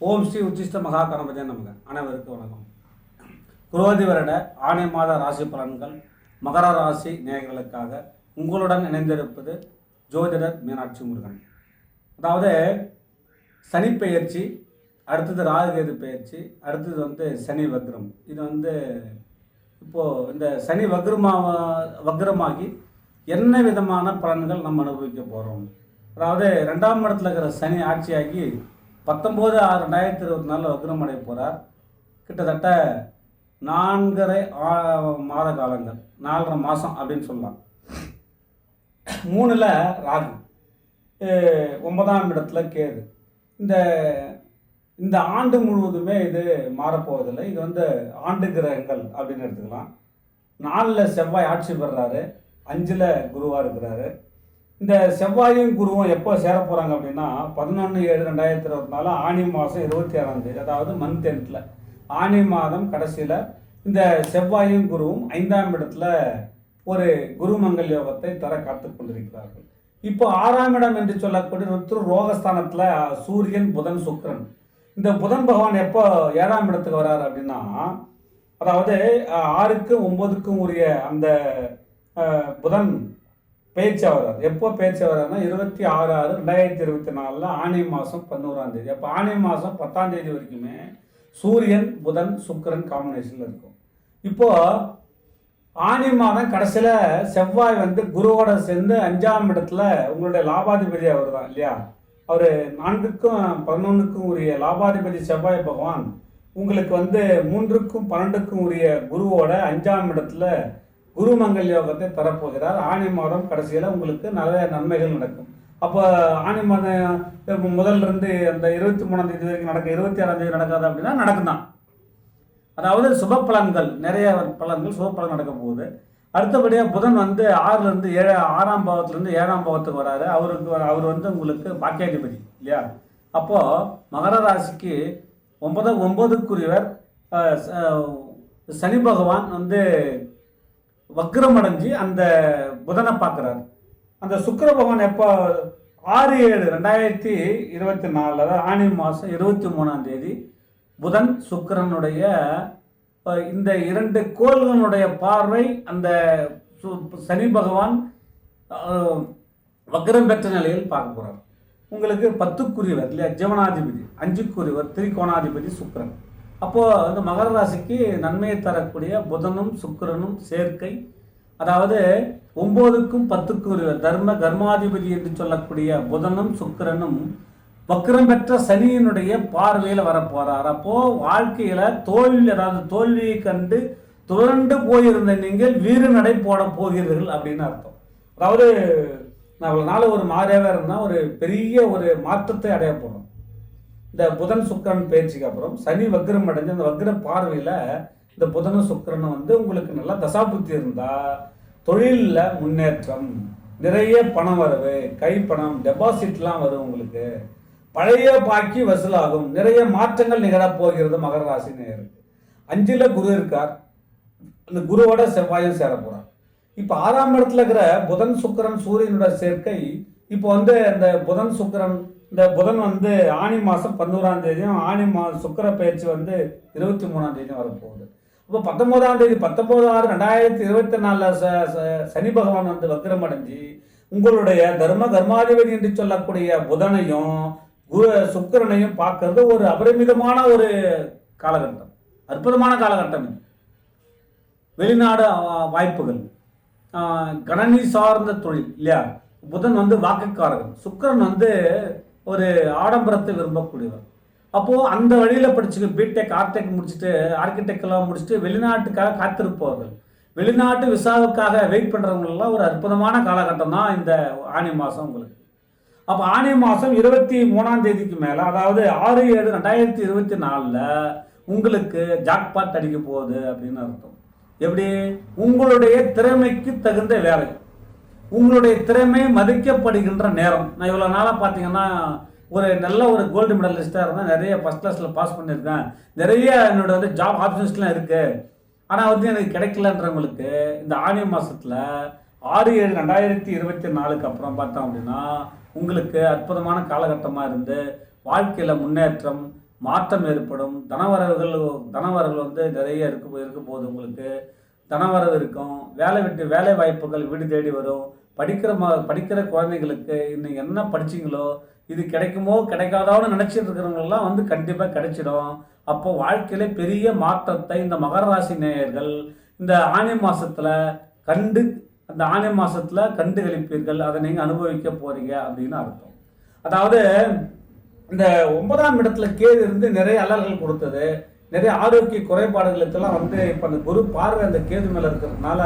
ஓம் ஸ்ரீ உச்சிஷ்ட மகா கணபதி நமக்கு அனைவருக்கும் வணக்கம். குரோதி வருட ஆணை மாத ராசி பலன்கள் மகர ராசி நேயர்களுக்காக உங்களுடன் இணைந்திருப்பது ஜோதிடர் மீனாட்சி முருகன். அதாவது சனி பெயர்ச்சி அடுத்தது ராகுகேது பெயர்ச்சி அடுத்தது வந்து சனி வக்ரம். இது வந்து இப்போது இந்த சனி வக்ரமா வக்ரமாகி என்ன விதமான பலன்கள் நம்ம அனுபவிக்க போகிறோம் அதாவது ரெண்டாம் இடத்துல இருக்கிற சனி ஆட்சியாகி பத்தொம்போது ஆறு ரெண்டாயிரத்தி இருபத்தி நாலில் வக்ரம் போகிறார் கிட்டத்தட்ட நான்கரை மாத காலங்கள் நாலரை மாதம் அப்படின்னு சொல்லலாம். மூணில் ராகு. ஒன்பதாம் இடத்துல கேது. இந்த இந்த ஆண்டு முழுவதுமே இது மாறப்போவதில்லை. இது வந்து ஆண்டு கிரகங்கள் அப்படின்னு எடுத்துக்கலாம். நாலில் செவ்வாய் ஆட்சி பெறுறாரு அஞ்சில் குருவாக இருக்கிறாரு. இந்த செவ்வாயும் குருவும் எப்போ சேர போகிறாங்க அப்படின்னா பதினொன்று ஏழு ரெண்டாயிரத்தி இருபத்தி நாலு ஆணி மாதம் இருபத்தி ஆறாம் தேதி அதாவது மந்த் எண்டில் ஆணி மாதம் கடைசியில் இந்த செவ்வாயும் குருவும் ஐந்தாம் இடத்துல ஒரு குருமங்கல் யோகத்தை தர காத்து கொண்டிருக்கிறார்கள். இப்போ ஆறாம் இடம் என்று சொல்லக்கூடிய ருத்ரு ரோகஸ்தானத்தில் சூரியன் புதன் சுக்கரன். இந்த புதன் பகவான் எப்போ ஏழாம் இடத்துக்கு வராரு அப்படின்னா அதாவது ஆறுக்கும் ஒன்பதுக்கும் உரிய அந்த புதன் பேச்சு வர்றார் எப்போ பேச்சு வர்றாருன்னா இருபத்தி ஆறு ஆறு ரெண்டாயிரத்தி இருபத்தி நாலில் ஆணை மாதம் பதினோராம் தேதி. அப்போ ஆணை மாதம் பத்தாம் தேதி வரைக்குமே சூரியன் புதன் சுக்கிரன் காம்பினேஷனில் இருக்கும். இப்போ ஆனி மாதம் கடைசியில் செவ்வாய் வந்து குருவோட சேர்ந்து அஞ்சாம் இடத்துல உங்களுடைய லாபாதிபதி அவர் தான் இல்லையா? அவர் நான்குக்கும் பதினொன்றுக்கும் உரிய லாபாதிபதி செவ்வாய் பகவான் உங்களுக்கு வந்து மூன்றுக்கும் பன்னெண்டுக்கும் உரிய குருவோட அஞ்சாம் இடத்துல குரு மங்கல் யோகத்தை தரப்போகிறார். ஆனி மாதம் கடைசியில் உங்களுக்கு நிறைய நன்மைகள் நடக்கும். அப்போ ஆனி மாதம் முதல்லிருந்து முதல்ல இருந்து அந்த இருபத்தி மூணாம் தேதி வரைக்கும் நடக்க இருபத்தி ஆறாம் தேதி நடக்காது அப்படின்னா நடக்குந்தான் அதாவது சுப பலன்கள் நிறைய பலன்கள் சுப பலன் நடக்க போகுது. அடுத்தபடியாக புதன் வந்து ஆறுலேருந்து ஏழு ஆறாம் பாவத்துலேருந்து ஏழாம் பாவத்துக்கு வராரு. அவருக்கு அவர் வந்து உங்களுக்கு பாக்கியாதிபதி இல்லையா? அப்போது மகர ராசிக்கு ஒன்பது ஒன்பதுக்குரியவர் சனி பகவான் வந்து வக்ரம் அடைஞ்சு அந்த புதனை பார்க்குறாரு. அந்த சுக்கர பகவான் எப்போ? ஆறு ஏழு ரெண்டாயிரத்தி இருபத்தி நாலில் அதாவது ஆணி மாதம் இருபத்தி மூணாம் தேதி புதன் சுக்கரனுடைய இந்த இரண்டு கோள்களுடைய பார்வை அந்த சு- சனி பகவான் வக்ரம் பெற்ற நிலையில் பார்க்க போகிறார் உங்களுக்கு பத்துக்குரியவர் இல்லையா? ஜீவனாதிபதி அஞ்சுக்குரியவர் திரிகோணாதிபதி சுக்கிரன். அப்போது வந்து மகர ராசிக்கு நன்மையை தரக்கூடிய புதனும் சுக்கிரனும் சேர்க்கை. அதாவது ஒம்போதுக்கும் பத்துக்கும் தர்ம கர்மாதிபதி என்று சொல்லக்கூடிய புதனும் சுக்கிரனும் வக்கரம் பெற்ற சனியினுடைய பார்வையில் வரப்போகிறார் அப்போது வாழ்க்கையில் தோல்வி அதாவது தோல்வியை கண்டு துரண்டு போயிருந்த நீங்கள் வீறு நடை போட போகிறீர்கள் அப்படின்னு அர்த்தம். அதாவது நான் இவ்வளோ நாள் ஒரு மாறியாவே இருந்தால் ஒரு பெரிய ஒரு மாற்றத்தை அடைய போகிறோம் இந்த புதன் சுக்கிரன் பயிற்சிக்கு அப்புறம் சனி வக்ரம் அடைஞ்சு அந்த வக்ர பார்வையில் இந்த புதனும் சுக்கிரனும் வந்து உங்களுக்கு நல்லா தசாபுத்தி இருந்தால் தொழிலில் முன்னேற்றம் நிறைய பணம் வரவு கைப்பணம் டெபாசிட்லாம் வரும் உங்களுக்கு. பழைய பாக்கி வசூலாகும். நிறைய மாற்றங்கள் நிகழப் போகிறது மகர ராசி நேயருக்கு அஞ்சில் குரு இருக்கார். அந்த குருவோட செவ்வாயும் சேர போகிறார் இப்போ ஆறாம் இடத்துல இருக்கிற புதன் சுக்கிரன் சூரியனோட சேர்க்கை இப்போ வந்து அந்த புதன் சுக்கிரன் இந்த புதன் வந்து ஆணி மாதம் பதினோராம் தேதியும் ஆணி மா சுக்கிர பயிற்சி வந்து இருபத்தி மூணாம் தேதியும் வரப்போகுது. இப்போ பத்தொம்போதாம் தேதி பத்தொம்போது ஆறு ரெண்டாயிரத்தி இருபத்தி நாலில் ச சனி பகவான் வந்து வக்ரம் அடைஞ்சு உங்களுடைய தர்ம கர்மாதிபதி என்று சொல்லக்கூடிய புதனையும் குரு சுக்கரனையும் பார்க்கறது ஒரு அபரிமிதமான ஒரு காலகட்டம். அற்புதமான காலகட்டம் வெளிநாடு வாய்ப்புகள். கணனி சார்ந்த தொழில் இல்லையா? புதன் வந்து வாக்குக்காரகன் சுக்கரன் வந்து ஒரு ஆடம்பரத்தை விரும்பக்கூடியவர். அப்போது அந்த வழியில் படிச்சுக்க பிடெக் ஆர்டெக் முடிச்சுட்டு ஆர்கிடெக்டெல்லாம் முடிச்சுட்டு வெளிநாட்டுக்காக காத்திருப்பவர்கள். வெளிநாட்டு விசாவுக்காக வெயிட் பண்ணுறவங்களெல்லாம் ஒரு அற்புதமான காலகட்டம் தான் இந்த ஆணி மாதம் உங்களுக்கு. அப்போ ஆணி மாதம் இருபத்தி மூணாம் தேதிக்கு மேலே அதாவது ஆறு ஏழு ரெண்டாயிரத்தி இருபத்தி நாலில் உங்களுக்கு ஜாக்பாட் அடிக்க போகுது அப்படின்னு அர்த்தம். எப்படி? உங்களுடைய திறமைக்கு தகுந்த வேலை. உங்களுடைய திறமை மதிக்கப்படுகின்ற நேரம். நான் இவ்வளோ நாளாக பார்த்தீங்கன்னா ஒரு நல்ல ஒரு கோல்டு மெடலிஸ்ட்டாக இருந்தேன் நிறைய ஃபஸ்ட் கிளாஸில் பாஸ் பண்ணியிருக்கேன். நிறைய என்னோட வந்து ஜாப் ஆப்ஷன்ஸ்லாம் இருக்குது ஆனால் வந்து எனக்கு கிடைக்கலன்றவங்களுக்கு இந்த ஆணி மாதத்தில் ஆறு ஏழு ரெண்டாயிரத்தி இருபத்தி நாலுக்கு அப்புறம் பார்த்தோம் அப்படின்னா உங்களுக்கு அற்புதமான காலகட்டமாக இருந்து வாழ்க்கையில் முன்னேற்றம் மாற்றம் ஏற்படும். தனவரவுகள் தனவரவுகள் வந்து நிறைய இருக்க இருக்க போகுது உங்களுக்கு. தனவரவு இருக்கும். வேலை விட்டு வேலை வாய்ப்புகள் வீடு தேடி வரும். படிக்கிற மா படிக்கிற குழந்தைங்களுக்கு இன்னும் என்ன படிச்சீங்களோ இது கிடைக்குமோ கிடைக்காதோன்னு நினச்சிட்டு இருக்கிறவங்கெல்லாம் வந்து கண்டிப்பாக கிடைச்சிடும். அப்போ வாழ்க்கையில பெரிய மாற்றத்தை இந்த மகர ராசி நேயர்கள் இந்த ஆணி மாசத்துல கண்டு அந்த ஆணி மாசத்துல கண்டு கழிப்பீர்கள் அதை நீங்கள் அனுபவிக்க போறீங்க அப்படின்னு அர்த்தம். அதாவது இந்த ஒன்பதாம் இடத்துல கேது இருந்து நிறைய அலர்கள் கொடுத்தது. நிறைய ஆரோக்கிய குறைபாடுகளுக்கெல்லாம் வந்து இப்போ அந்த குரு பார்வை அந்த கேது மேலே இருக்கிறதுனால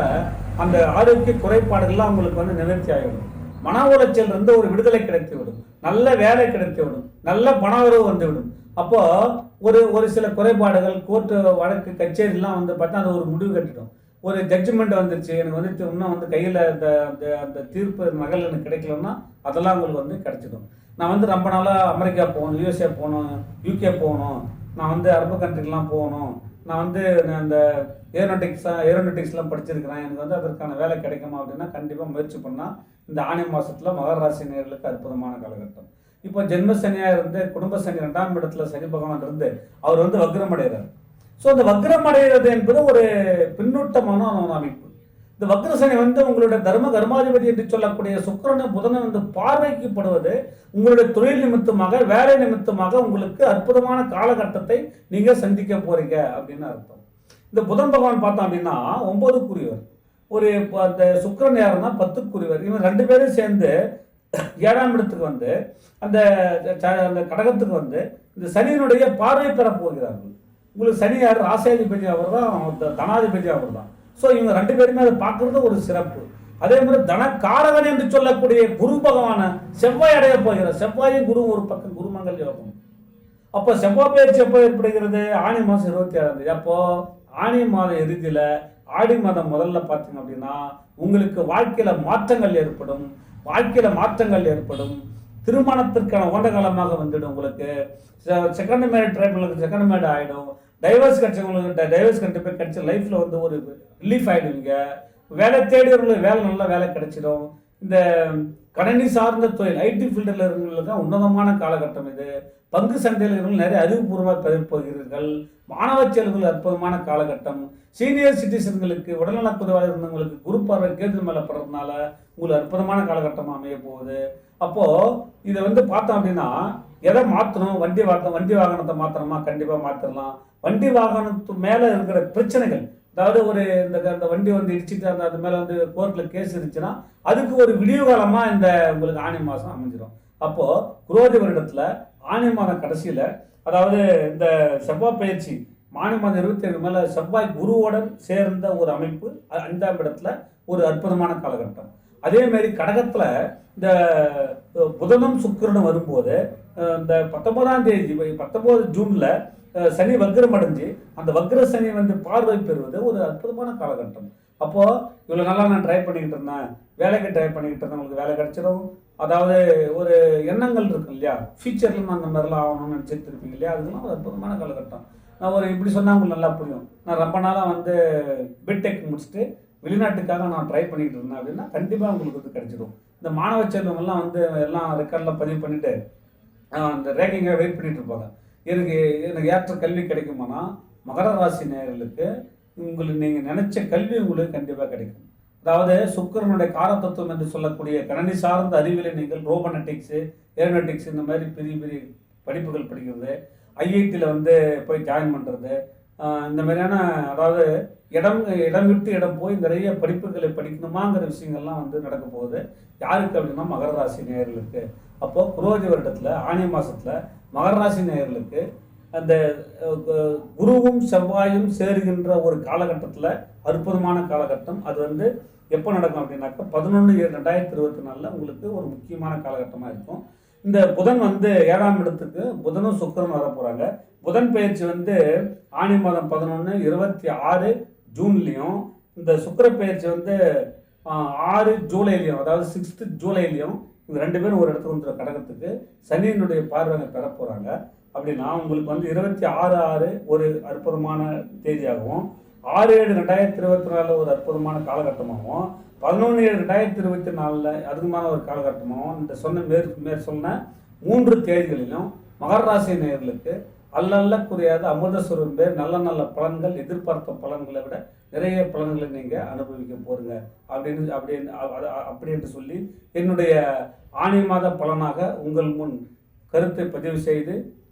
அந்த ஆரோக்கிய குறைபாடுகள்லாம் அவங்களுக்கு வந்து நிவர்த்தி ஆகிவிடும் மன உளைச்சல் இருந்து ஒரு விடுதலை கிடைத்து விடும். நல்ல வேலை கிடைத்து விடும். நல்ல பண உறவு வந்து விடும். அப்போ ஒரு ஒரு சில குறைபாடுகள் கோர்ட்டு வழக்கு கச்சேரிலாம் வந்து பார்த்தா அது ஒரு முடிவு கட்டிடும் ஒரு ஜட்ஜ்மெண்ட் வந்துருச்சு. எனக்கு வந்து இன்னும் வந்து கையில் அந்த அந்த அந்த தீர்ப்பு நகல் எனக்கு கிடைக்கலன்னா அதெல்லாம் உங்களுக்கு வந்து கிடைச்சிடும். நான் வந்து ரொம்ப நாளாக அமெரிக்கா போகணும் யூஎஸ்ஏ போகணும் யூகே போகணும். நான் வந்து அரபு கண்ட்ரிக்கெலாம் போகணும். நான் வந்து அந்த ஏரோனட்டிக்ஸாக ஏரோனட்டிக்ஸ்லாம் படிச்சிருக்கிறேன். எனக்கு வந்து அதற்கான வேலை கிடைக்குமா அப்படின்னா கண்டிப்பாக முயற்சி பண்ணால் இந்த ஆணி மாதத்தில் மகர ராசி நேர்களுக்கு அற்புதமான காலகட்டம். இப்போ ஜென்ம சனியாக இருந்து குடும்ப சனி ரெண்டாம் இடத்துல சனி பகவான் இருந்து அவர் வந்து வக்ரம் அடைகிறார் ஸோ அந்த வக்ரம் அடைகிறது என்பது ஒரு பின்னூட்டமான அமைப்பு இந்த வக்ரசனி வந்து உங்களுடைய தர்ம கர்மாதிபதி என்று சொல்லக்கூடிய சுக்கரனும் புதனும் வந்து பார்வைக்கப்படுவது உங்களுடைய தொழில் நிமித்தமாக வேலை நிமித்தமாக உங்களுக்கு அற்புதமான காலகட்டத்தை நீங்க சந்திக்க போறீங்க அப்படின்னு அர்த்தம். இந்த புதன் பகவான் பார்த்தோம் அப்படின்னா ஒன்பதுக்குரியவர். ஒரு அந்த சுக்கரன் யாருன்னா பத்துக்குரியவர். இவன் ரெண்டு பேரும் சேர்ந்து ஏழாம் இடத்துக்கு வந்து அந்த ச- அந்த கடகத்துக்கு வந்து இந்த சனியினுடைய பார்வை பெற போகிறார்கள் உங்களுக்கு சனி யார்? ராசாதிபதி அவர் தான் தனாதிபதி அவர் தான் ஸோ இவங்க ரெண்டு பேருமே அதை பார்க்கறது ஒரு சிறப்பு. அதே மாதிரி தனக்காரகன் என்று சொல்லக்கூடிய குரு பகவான செவ்வாய் அடைய போகிற செவ்வாயும் குரு ஒரு பக்கம் குருமங்கள் யோகம். அப்போ செவ்வாய் பயிற்சி எப்போ ஏற்படுகிறது? ஆணி மாதம் இருபத்தி ஏழாம் தேதி. அப்போ ஆணி மாதம் இறுதியில் ஆடி மாதம் முதல்ல பார்த்தீங்க அப்படின்னா உங்களுக்கு வாழ்க்கையில் மாற்றங்கள் ஏற்படும். வாழ்க்கையில் மாற்றங்கள் ஏற்படும். திருமணத்திற்கான ஓண்ட காலமாக வந்துடும் உங்களுக்கு. செகண்ட் மேட் ட்ரைபிளுக்கு செகண்ட் மேட் ஆகிடும் டைவர்ஸ் கிடைச்சவங்களுக்கு டைவர்ஸ் கண்டிப்பாக கிடைச்ச லைஃப்பில் வந்து ஒரு ரிலீஃப் ஆகிடுவீங்க வேலை தேடியவர்களுக்கு வேலை நல்ல வேலை கிடைச்சிடும். இந்த கணினி சார்ந்த தொழில் ஐடி ஃபீல்டில் இருக்கிறவங்களுக்கு தான் உன்னதமான காலகட்டம் இது. பங்கு சந்தையில் நிறைய அறிவுபூர்வமாக பெறப் போகிறீர்கள். மாணவ செல்வங்கள் அற்புதமான காலகட்டம். சீனியர் சிட்டிசன்களுக்கு உடல்நலக் குறைவாக இருந்தவங்களுக்கு குரு பார்வை கேது மேலே படுறதுனால உங்களுக்கு அற்புதமான காலகட்டமாக அமைய போகுது. அப்போது இதை வந்து பார்த்தோம் அப்படின்னா எதை மாற்றணும் வண்டி வாகனம் வண்டி வாகனத்தை மாற்றணுமா கண்டிப்பாக மாற்றிடலாம் வண்டி வாகனத்து மேலே இருக்கிற பிரச்சனைகள் அதாவது ஒரு இந்த அந்த வண்டி வந்து இடிச்சுட்டு அந்த அது மேலே வந்து கோர்ட்டில் கேஸ் இருந்துச்சுன்னா அதுக்கு ஒரு விடிவு காலமாக இந்த உங்களுக்கு ஆணி மாதம் அமைஞ்சிடும் அப்போது குரோதி வருடத்தில் ஆணி மாதம் கடைசியில் அதாவது இந்த செவ்வாய் பயிற்சி மாணி மாதம் இருபத்தி ஏழு மேலே செவ்வாய் குருவுடன் சேர்ந்த ஒரு அமைப்பு அஞ்சாம் இடத்துல ஒரு அற்புதமான காலகட்டம். அதேமாரி கடகத்தில் இந்த புதனும் சுக்கரனும் வரும்போது இந்த பத்தொன்பதாம் தேதி பத்தொன்பது ஜூனில் சனி வக்ரம் அடைஞ்சு அந்த வக்ர சனி வந்து பார்வை பெறுவது ஒரு அற்புதமான காலகட்டம். அப்போது இவ்வளோ நல்லா நான் ட்ரை பண்ணிக்கிட்டு இருந்தேன். வேலைக்கு ட்ரை பண்ணிக்கிட்டு இருந்தேன். உங்களுக்கு வேலை கிடைச்சிடும் அதாவது ஒரு எண்ணங்கள் இருக்கு இல்லையா? ஃபியூச்சரில் நான் அந்த மாதிரிலாம் ஆகணும்னு நினச்சிட்டு இருப்பீங்க இல்லையா? அதுக்கெல்லாம் ஒரு அற்புதமான காலகட்டம். நான் ஒரு இப்படி சொன்னால் உங்களுக்கு நல்லா புரியும். நான் ரொம்ப நாளாக வந்து பிடெக் முடிச்சுட்டு வெளிநாட்டுக்காக நான் ட்ரை பண்ணிக்கிட்டு இருந்தேன். அப்படின்னா கண்டிப்பாக உங்களுக்கு வந்து கிடைச்சிடும் இந்த மாணவ செல்வங்கள்லாம் வந்து எல்லாம் ரெக்கார்டில் பதிவு பண்ணிவிட்டு அந்த ரேங்கிங்காக வெயிட் பண்ணிகிட்டு இருப்பாங்க. எனக்கு எனக்கு ஏற்ற கல்வி கிடைக்குமானா மகர ராசி நேயர்களுக்கு உங்களுக்கு நீங்கள் நினைச்ச கல்வி உங்களுக்கு கண்டிப்பாக கிடைக்கும். அதாவது சுக்கிரனுடைய காரதத்துவம் என்று சொல்லக்கூடிய கணனி சார்ந்த அறிவியலை நீங்கள் ரோபனட்டிக்ஸு ஏரோனட்டிக்ஸ் இந்த மாதிரி பெரிய பெரிய படிப்புகள் படிக்கிறது. ஐஐடியில் வந்து போய் ஜாயின் பண்ணுறது இந்த மாதிரியான அதாவது இடம் இடம் விட்டு இடம் போய் நிறைய படிப்புகளை படிக்கணுமாங்கிற விஷயங்கள்லாம் வந்து நடக்க போகுது. யாருக்கு அப்படின்னா மகர ராசி நேயர்களுக்கு. அப்போது குரோதி வருடத்தில் ஆணி மாதத்தில் மகர ராசி நேயர்களுக்கு அந்த கு- குருவும் செவ்வாயும் சேருகின்ற ஒரு காலகட்டத்தில் அற்புதமான காலகட்டம். அது வந்து எப்போ நடக்கும் அப்படின்னாக்கா பதினொன்று ரெண்டாயிரத்தி இருபத்தி நாலில் உங்களுக்கு ஒரு முக்கியமான காலகட்டமாக இருக்கும். இந்த புதன் வந்து ஏழாம் இடத்துக்கு புதனும் சுக்கிரனும் வர போகிறாங்க புதன் பயிற்சி வந்து ஆணி மாதம் பதினொன்று இருபத்தி ஆறு ஜூன்லேயும் இந்த சுக்கர பயிற்சி வந்து ஆறு ஜூலைலையும் அதாவது சிக்ஸ்த்து ஜூலைலையும் இவங்க ரெண்டு பேரும் ஒரு இடத்துக்கு வந்துடும் கடகத்துக்கு சனியினுடைய பார்வையை பெற போகிறாங்க அப்படின்னா உங்களுக்கு வந்து இருபத்தி ஆறு ஆறு ஒரு அற்புதமான தேதியாகவும் ஆறு ஏழு ரெண்டாயிரத்தி இருபத்தி நாலில் ஒரு அற்புதமான காலகட்டமாகவும் பதினொன்று ஏழு ரெண்டாயிரத்தி இருபத்தி நாலில் அதிகமான ஒரு காலகட்டமாகவும் இந்த சொன்ன மேற் மேற் சொன்ன மூன்று தேதிகளிலும் மகர ராசி அல்லல்ல குறையாத அமிர்த சுரம்பே நல்ல நல்ல பலன்கள் எதிர்பார்த்த பலன்களை விட நிறைய பலன்களை நீங்கள் அனுபவிக்க போறீங்க. அப்படின்னு அப்படின்னு அப்படி என்று சொல்லி என்னுடைய ஆணி மாத பலனாக உங்கள் முன் கருத்தை பதிவு செய்து